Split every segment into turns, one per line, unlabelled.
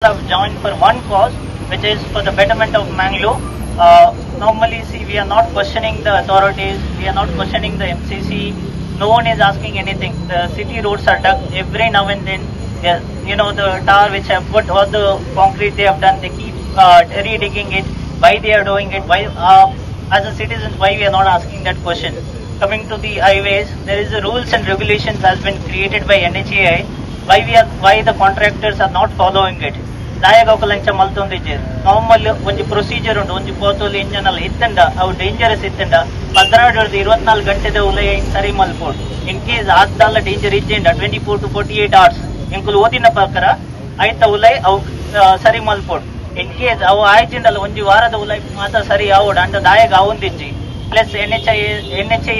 have joined for one cause, which is for the betterment of Mangalore. Uh, normally, see, we are not questioning the authorities, we are not questioning the MCC. No one is asking anything. The city roads are dug every now and then. You know, the tar which have put all the concrete they have done, they keep uh, re-digging it. Why they are doing it? Why, uh, as a citizen, why we are not asking that question? Coming to the highways, there is a rules and regulations has been created by NHAI. why we are, why the contractors are not following it? ದಾಯಾಗ ಒಕ್ಕ ಲಂಚ ಮಲ್ತೊಂದಿಜ್ಜೆ. ನಮ್ಮಲ್ಲಿ ಒಂದು procedure ಉಂಟು. ಒಂದು ಪೋತೋಲಿ ಇಂಜನಲ್ಲಿ ಇತ್ತಂಡ, ಅವು dangerous ಇತ್ತಂಡ. ಪದ್ನಾಡು ಇರುವತ್ನಾಲ್ಕು ಗಂಟೆದ ಉಲಯ ಸರಿ ಮಲ್ಪೋಡು. ಇನ್ ಕೇಸ್ ಆದ್ದಲ್ಲ danger ಇಜ್ಜೆಂಡ twenty four to forty eight hours ಇಂಕುಲು ಓದಿನ ಪ್ರಕಾರ ಆಯ್ತ ಉಲೈ ಅವು ಸರಿ ಮಲ್ಪೋಡು. ಇನ್ ಕೇಸ್ ಅವು ಆಯ್ಜಿಂಡಲ್ಲ ಒಂದು ವಾರದ ಉಲೈ ಮಾತ್ರ ಸರಿ ಆವೋಡು. ಅಂಡ ದಾಯಾಗ ಅವಂದಿಜ್ಜಿ. Plus N H I N H I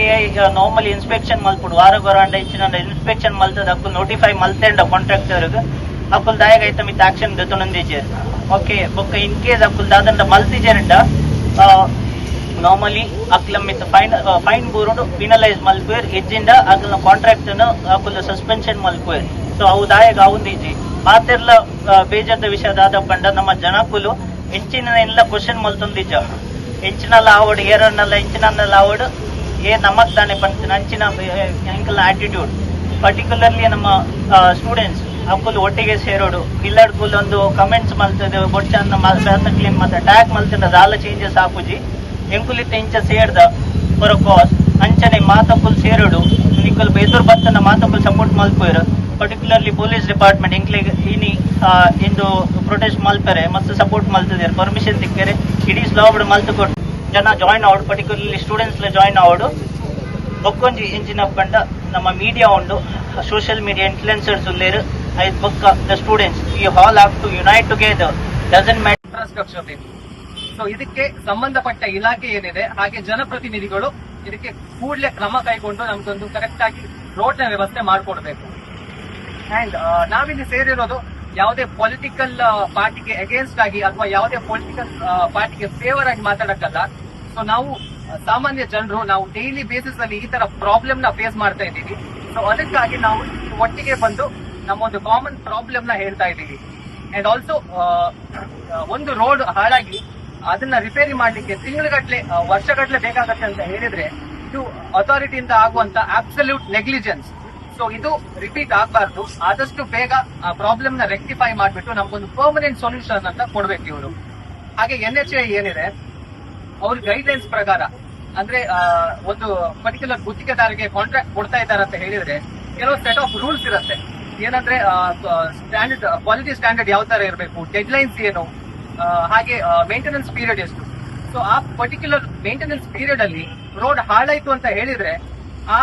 normally inspection ಮಲ್ಪುಡು ವಾರ ಗೊರಾಂಡ ಇಚ್ಚಿನ ಇನ್ಸ್ಪೆಕ್ಷನ್ ಮಲ್ತದ ಅಕ್ಕು ನೋಟಿಫೈ ಮಲ್ತೆಂಡ ಕಾಂಟ್ರಾಕ್ಟರ್ಗೆ ಅಕ್ಕುಲ್ ದಾಯಗ ಐತ ಮಿತ್ ಆಕ್ಷನ್ ದೊತ್ತೊಂದಿಜೇರ್ ಓಕೆ ಬೊಕ್ಕ ಇನ್ ಕೇಸ್ ಅಕ್ಕುಲ್ ದಾದಂಡ ಮಲ್ತಿಜೇರಂಡ ನಾರ್ಮಲಿ ಅಕ್ಲ ಮಿತ್ ಫೈನ್ ಫೈನ್ ಬೂರುಡು ಪಿನಲೈಸ್ ಮಲ್ಪೇರ್ ಎಜ್ಜಿಂದ ಅಕ್ಕಲ ಕಾಂಟ್ರಾಕ್ಟ್ ಅಕ್ಕುಲ ಸಸ್ಪೆನ್ಷನ್ ಮಲ್ಪೇರ್ ಸೊ ಅವು ದಾಯಗ ಅವುಂದಿಜಿ ಮಾತೆರ್ಲ ಬೇಜಾರ್ದ ವಿಷಯ ದಾದ ಪಂಡ ನಮ್ಮ ಜನಕ್ಕುಲು ಹೆಚ್ಚಿನ ಎಲ್ಲ ಕ್ವಶನ್ ಮಲ್ತೊಂದಿಜ್ಜ ಹೆಂಚಿನಲ್ಲ ಆವಡ್ ಏರನ್ನಲ್ಲ ಹೆಂಚಿನ ಆವಡ್ ಏ ನಮಗ್ ತಾನೆ ಪಂಚ ಅಂಚಿನ ಅಂಕಲ್ ಆಟಿಟ್ಯೂಡ್ ಪರ್ಟಿಕ್ಯುಲರ್ಲಿ ನಮ್ಮ ಸ್ಟೂಡೆಂಟ್ಸ್ ಅಕ್ಕುಲ್ ಒಟ್ಟಿಗೆ ಸೇರೋಡು. ಇಲ್ಲಡ್ಕುಲ್ ಒಂದು ಕಮೆಂಟ್ಸ್ ಮಲ್ತದೆ ಬೊಟ್ಟನ್ನ ಕ್ಲೀನ್ ಮತ್ತೆ ಟ್ಯಾಗ್ ಮಲ್ತಿನ ದಾಲ ಚೇಂಜಸ್ ಹಾಕುಜಿ ಎಂಕುಲಿತ್ತ ಇಂಚ ಸೇರ್ದ ಫಾರ್ ಕಾಸ್ ಅಂಚನೆ ಮಾತಕ್ಕುಲ್ ಸೇರೋಡು. ನಿಕ್ಕಲ್ ಎದುರು ಬತ್ತನ ಮಾತಕ್ಕುಲ್ ಸಪೋರ್ಟ್ ಮಲ್ಪೋಯ್ರು ಪರ್ಟಿಕ್ಯುಲರ್ಲಿ ಪೊಲೀಸ್ ಡಿಪಾರ್ಟ್ಮೆಂಟ್ ಎಂಕ್ಲಿಗೆ ಇನಿ ಇಂದು ಪ್ರೊಟೆಸ್ಟ್ ಮಲ್ಪೆರೆ ಮತ್ತು ಸಪೋರ್ಟ್ ಮಲ್ತದೆ ಪರ್ಮಿಷನ್ ಸಿಕ್ಕರೆ ಇಡೀ ಸ್ಲಾಬ್ಡ್ ಮಲ್ತು ಕೊಟ್ಟು ಜನ ಜಾಯಿನ್ ಆವಡು ಪರ್ಟಿಕ್ಯುಲರ್ಲಿ ಸ್ಟೂಡೆಂಟ್ಸ್ ಜಾಯಿನ್ ಆವಡು ಬೊಕ್ಕೊಂಜಿ ಇಂಚಿನ ಬಂಡ ನಮ್ಮ ಮೀಡಿಯಾ ಉಂಡು ಸೋಷಿಯಲ್ ಮೀಡಿಯಾ ಇನ್ಫ್ಲುಯೆನ್ಸರ್ಸ್ ಉಲ್ಲೇರು ಐ ಬೊಕ್ಕ ದ ಸ್ಟೂಡೆಂಟ್ಸ್ ಈ all have to unite together doesn't matter
infrastructure ಬೇಕು ಸೊ ಇದಕ್ಕೆ ಸಂಬಂಧಪಟ್ಟ ಇಲಾಖೆ ಏನಿದೆ, ಹಾಗೆ ಜನಪ್ರತಿನಿಧಿಗಳು ಇದಕ್ಕೆ ಕೂಡಲೇ ಕ್ರಮ ಕೈಗೊಂಡು ನಮ್ಗೊಂದು ಕರೆಕ್ಟ್ ಆಗಿ ರೋಡ್ನ ವ್ಯವಸ್ಥೆ ಮಾಡಿಕೊಡ್ಬೇಕು. ಅಂಡ್ ನಾವಿಲ್ಲಿ ಸೇರಿರೋದು ಯಾವುದೇ ಪೊಲಿಟಿಕಲ್ ಪಾರ್ಟಿಗೆ ಅಗೇನ್ಸ್ಟ್ ಆಗಿ ಅಥವಾ ಯಾವುದೇ ಪೊಲಿಟಿಕಲ್ ಪಾರ್ಟಿಗೆ ಫೇವರ್ ಆಗಿ ಮಾತಾಡಕ್ಕಲ್ಲ. ಸೊ ನಾವು ಸಾಮಾನ್ಯ ಜನರು ನಾವು ಡೈಲಿ ಬೇಸಿಸ್ ಅಲ್ಲಿ ಈ ತರ ಪ್ರಾಬ್ಲಮ್ನ ಫೇಸ್ ಮಾಡ್ತಾ ಇದ್ದೀವಿ. ಸೊ ಅದಕ್ಕಾಗಿ ನಾವು ಒಟ್ಟಿಗೆ ಬಂದು ನಮ್ಮ ಒಂದು ಕಾಮನ್ ಪ್ರಾಬ್ಲಮ್ನ ಹೇಳ್ತಾ ಇದ್ದೀವಿ. ಅಂಡ್ ಆಲ್ಸೋ ಒಂದು ರೋಡ್ ಹಾಳಾಗಿ ಅದನ್ನ ರಿಪೇರಿ ಮಾಡ್ಲಿಕ್ಕೆ ತಿಂಗಳಗಟ್ಲೆ ವರ್ಷಗಟ್ಲೆ ಬೇಕಾಗತ್ತೆ ಅಂತ ಹೇಳಿದ್ರೆ ಇದು ಅಥಾರಿಟಿಯಿಂದ ಆಗುವಂತ ಅಬ್ಸಲ್ಯೂಟ್ ನೆಗ್ಲಿಜೆನ್ಸ್ ಸೊ ಇದು ರಿಪೀಟ್ ಆಗಬಾರ್ದು. ಆದಷ್ಟು ಬೇಗ ಆ ಪ್ರಾಬ್ಲಮ್ನ ರೆಕ್ಟಿಫೈ ಮಾಡಿಬಿಟ್ಟು ನಮ್ಗೊಂದು ಪರ್ಮನೆಂಟ್ ಸೊಲ್ಯೂಷನ್ ಅಂತ ಕೊಡ್ಬೇಕು ಇವರು. ಹಾಗೆ ಎನ್ ಎಚ್ ಐ ಏನಿದೆ? ಅವ್ರ ಗೈಡ್ಲೈನ್ಸ್ ಪ್ರಕಾರ ಅಂದ್ರೆ ಒಂದು ಪರ್ಟಿಕ್ಯುಲರ್ ಗುತ್ತಿಗೆದಾರಿಗೆ ಕಾಂಟ್ರಾಕ್ಟ್ ಕೊಡ್ತಾ ಇದ್ದಾರೆ ಅಂತ ಹೇಳಿದ್ರೆ ಕೆಲವು ಸೆಟ್ ಆಫ್ ರೂಲ್ಸ್ ಇರುತ್ತೆ. ಏನಂದ್ರೆ ಸ್ಟ್ಯಾಂಡರ್ಡ್ ಕ್ವಾಲಿಟಿ ಸ್ಟ್ಯಾಂಡರ್ಡ್ ಯಾವ ತರ ಇರಬೇಕು ಡೆಡ್ ಲೈನ್ಸ್ ಏನು ಹಾಗೆ ಮೇಂಟೆನೆನ್ಸ್ ಪೀರಿಯಡ್ ಎಷ್ಟು. ಸೊ ಆ ಪರ್ಟಿಕ್ಯುಲರ್ ಮೇಂಟೆನೆನ್ಸ್ ಪೀರಿಯಡ್ ಅಲ್ಲಿ ರೋಡ್ ಹಾಳಾಯ್ತು ಅಂತ ಹೇಳಿದ್ರೆ ಆ,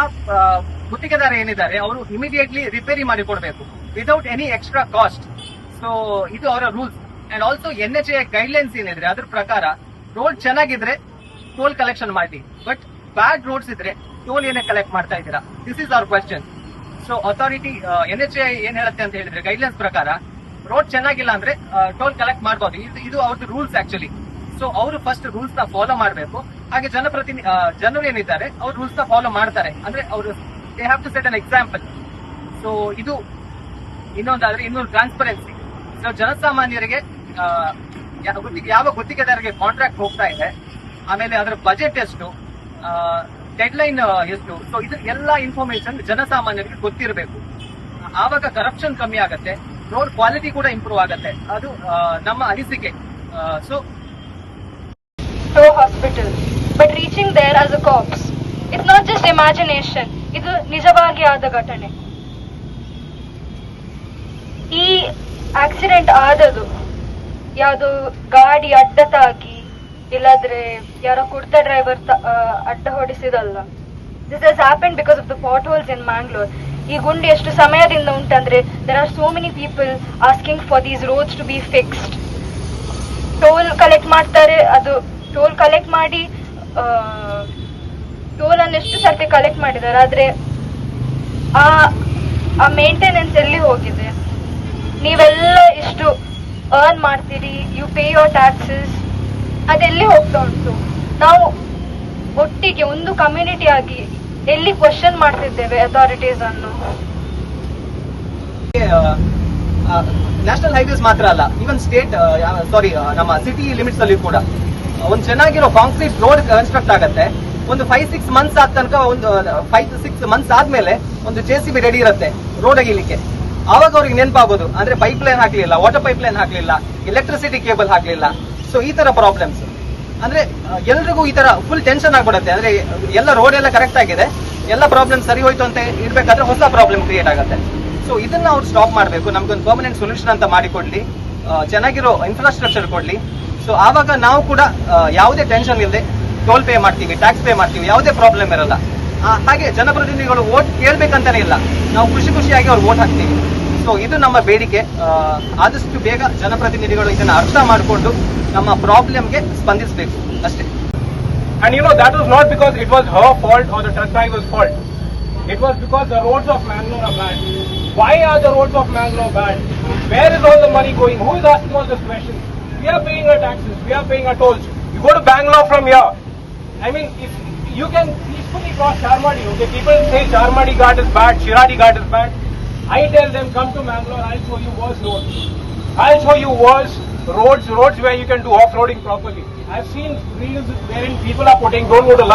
ಗುತ್ತಿಗೆದಾರ ಏನಿದ್ದಾರೆ ಅವರು ಇಮಿಡಿಯೇಟ್ಲಿ ರಿಪೇರಿ ಮಾಡಿ ಕೊಡಬೇಕು without any extra cost so ಇದು ಅವರ rules and also N H A guidelines ಏನಿದ್ರೆ ಅದ್ರ ಪ್ರಕಾರ ರೋಡ್ ಚೆನ್ನಾಗಿದ್ರೆ ಟೋಲ್ ಕಲೆಕ್ಷನ್ ಮಾಡಿ ಬಟ್ ಬ್ಯಾಡ್ ರೋಡ್ಸ್ ಇದ್ರೆ ಟೋಲ್ ಏನೇ ಕಲೆಕ್ಟ್ ಮಾಡ್ತಾ ಇದ್ದೀರಾ? This is our question so authority N H I ಏನ್ ಹೇಳುತ್ತೆ ಅಂತ ಹೇಳಿದ್ರೆ ಗೈಡ್ಲೈನ್ಸ್ ಪ್ರಕಾರ ರೋಡ್ ಚೆನ್ನಾಗಿಲ್ಲ ಅಂದ್ರೆ ಟೋಲ್ ಕಲೆಕ್ಟ್ ಮಾಡಬಹುದು ಇದು ಇದು ಅವ್ರದ್ದು ರೂಲ್ಸ್ ಆಕ್ಚುಲಿ ಸೊ ಅವರು ಫಸ್ಟ್ ರೂಲ್ಸ್ನ ಫಾಲೋ ಮಾಡಬೇಕು. ಹಾಗೆ ಜನಪ್ರತಿನಿ ಆ, ಜನರು ಏನಿದ್ದಾರೆ ಅವ್ರು ರೂಲ್ಸ್ನ ಫಾಲೋ ಮಾಡ್ತಾರೆ. ಅಂದ್ರೆ ಅವರು they have to set an example so ಇದು ಇನ್ನೊಂದಾದ್ರೆ ಇನ್ನೊಂದು ಟ್ರಾನ್ಸ್ಪರೆನ್ಸಿ ಸೊ ಜನಸಾಮಾನ್ಯರಿಗೆ ಯಾವ ಗುತ್ತಿಗೆದಾರರಿಗೆ ಕಾಂಟ್ರಾಕ್ಟ್ ಹೋಗ್ತಾ ಇದೆ ಆಮೇಲೆ ಅದರ ಬಜೆಟ್ ಎಷ್ಟು ಡೆಡ್ ಲೈನ್ ಎಷ್ಟು ಸೊ ಇದು ಎಲ್ಲ ಇನ್ಫಾರ್ಮೇಶನ್ ಜನಸಾಮಾನ್ಯರಿಗೆ ಗೊತ್ತಿರಬೇಕು. ಆವಾಗ ಕರಪ್ಷನ್ ಕಮ್ಮಿ ಆಗುತ್ತೆ ರೋಡ್ ಕ್ವಾಲಿಟಿ ಕೂಡ ಇಂಪ್ರೂವ್ ಆಗುತ್ತೆ. ಅದು ನಮ್ಮ ಅನಿಸಿಕೆ. So
to but reaching there as a corpse, it's not just imagination. ಇದು ನಿಜವಾಗಿ ಆದ ಘಟನೆ. ಈ ಆಕ್ಸಿಡೆಂಟ್ ಆದದು ಯಾವುದು ಗಾಡಿ ಅಡ್ಡ ತಾಗಿ ಇಲ್ಲಾದ್ರೆ ಯಾರೋ ಕುಡ್ತ ಡ್ರೈವರ್ ಅಡ್ಡ ಹೊಡಿಸಿದಲ್ಲ. This has happen because of the potholes in Mangalore ಈ ಗುಂಡಿ ಎಷ್ಟು ಸಮಯದಿಂದ ಉಂಟಂದ್ರೆ there are so many people asking for these roads to be fixed toll collect ಮಾಡ್ತಾರೆ, ಅದು ಟೋಲ್ ಕಲೆಕ್ಟ್ ಮಾಡಿ ಟೋಲ್ ಅನ್ನು ಎಷ್ಟು ಸರ್ತಿ ಕಲೆಕ್ಟ್ ಮಾಡಿದ್ದಾರೆ ಆದ್ರೆ ಆ ಆ ಮೇಂಟೆನೆನ್ಸ್ ಎಲ್ಲಿ ಹೋಗಿದೆ? ನೀವೆಲ್ಲ ಇಷ್ಟು ಅರ್ನ್ ಮಾಡ್ತೀರಿ? ಯು ಪೇ ಯೋರ್ ಟ್ಯಾಕ್ಸಸ್ ಅದೆಲ್ಲಿ ಹೋಗ್ತಾ ಉಂಟು? ನಾವು ಒಟ್ಟಿಗೆ ಒಂದು ಕಮ್ಯುನಿಟಿ ಆಗಿ ಎಲ್ಲಿ ಕ್ವಶನ್ ಮಾಡ್ತಿದ್ದೇವೆ ಅಥಾರಿಟೀಸ್ ಅನ್ನು?
ನ್ಯಾಷನಲ್ ಹೈವೇಸ್ ಮಾತ್ರ ಅಲ್ಲ ಈವನ್ ಸ್ಟೇಟ್ ಸಾರಿ ನಮ್ಮ ಸಿಟಿ ಲಿಮಿಟ್ಸ್ ಅಲ್ಲಿ ಕೂಡ. ಒಂದು ಚೆನ್ನಾಗಿರೋ ಕಾಂಕ್ರೀಟ್ ರೋಡ್ ಕನ್ಸ್ಟ್ರಕ್ಟ್ ಆಗತ್ತೆ. ಒಂದು ಫೈವ್ ಸಿಕ್ಸ್ ಮಂತ್ಸ್ ಆದ ತನಕ ಒಂದು ಫೈವ್ ಸಿಕ್ಸ್ ಮಂತ್ಸ್ ಆದ್ಮೇಲೆ ಒಂದು ಜೆ ಸಿ ಬಿ ರೆಡಿ ಇರುತ್ತೆ ರೋಡ್ ಅಗಿಲಿಕ್ಕೆ. ಆವಾಗ ಅವ್ರಿಗೆ ನೆನಪಾಗೋದು. ಅಂದ್ರೆ ಪೈಪ್ ಲೈನ್ ಹಾಕ್ಲಿಲ್ಲ ವಾಟರ್ ಪೈಪ್ ಲೈನ್ ಹಾಕ್ಲಿಲ್ಲ ಎಲೆಕ್ಟ್ರಿಸಿಟಿ ಕೇಬಲ್ ಹಾಕ್ಲಿಲ್ಲ. ಸೊ ಈ ತರ ಪ್ರಾಬ್ಲಮ್ಸ್ ಅಂದ್ರೆ ಎಲ್ರಿಗೂ ಈ ತರ ಫುಲ್ ಟೆನ್ಷನ್ ಆಗ್ಬಿಡುತ್ತೆ. ಅಂದ್ರೆ, ಎಲ್ಲ ರೋಡ್ ಎಲ್ಲ ಕರೆಕ್ಟ್ ಆಗಿದೆ. ಎಲ್ಲ ಪ್ರಾಬ್ಲಮ್ ಸರಿ ಹೋಯ್ತು ಅಂತ ಇರ್ಬೇಕಾದ್ರೆ ಹೊಸ ಪ್ರಾಬ್ಲಮ್ ಕ್ರಿಯೇಟ್ ಆಗುತ್ತೆ. ಸೊ ಇದನ್ನ ಅವ್ರು ಸ್ಟಾಪ್ ಮಾಡಬೇಕು. ನಮ್ಗೊಂದು ಪರ್ಮನೆಂಟ್ ಸೊಲ್ಯೂಷನ್ ಅಂತ ಮಾಡಿಕೊಡ್ಲಿ. ಚೆನ್ನಾಗಿರೋ ಇನ್ಫ್ರಾಸ್ಟ್ರಕ್ಚರ್ ಕೊಡ್ಲಿ. ಸೊ ಆವಾಗ ನಾವು ಕೂಡ ಯಾವುದೇ ಟೆನ್ಷನ್ ಇಲ್ಲದೆ ಟೋಲ್ ಪೇ ಮಾಡ್ತೀವಿ ಟ್ಯಾಕ್ಸ್ ಪೇ ಮಾಡ್ತೀವಿ, ಯಾವುದೇ ಪ್ರಾಬ್ಲಮ್ ಇರಲ್ಲ. ಹಾಗೆ ಜನಪ್ರತಿನಿಧಿಗಳು ಓಟ್ ಕೇಳ್ಬೇಕಂತಾನೆ ಇಲ್ಲ. ನಾವು ಖುಷಿ ಖುಷಿಯಾಗಿ ಅವ್ರು ಓಟ್ ಹಾಕ್ತೀವಿ. ಸೊ ಇದು ನಮ್ಮ ಬೇಡಿಕೆ. ಆದಷ್ಟು ಬೇಗ ಜನಪ್ರತಿನಿಧಿಗಳು ಇದನ್ನ ಅರ್ಥ ಮಾಡಿಕೊಂಡು ನಮ್ಮ ಪ್ರಾಬ್ಲಮ್ಗೆ ಸ್ಪಂದಿಸಬೇಕು. ಅಷ್ಟೇ.
And you know that was not because it was our fault or the truck drivers fault it was because the roads of Mangalore bad why are the roads of Mangalore bad where is all the money going who is asking all this question we are paying a taxes we are paying a tolls you go to Bangalore from here I mean, if you can peacefully cross Charmadi, okay? People say Charmadi Ghat is bad, Shiradi Ghat is bad. I tell them, come to Mangalore, I'll show you worse roads. I'll show you worse roads, roads where you can do off-roading properly. I've seen reels wherein people are putting, don't go to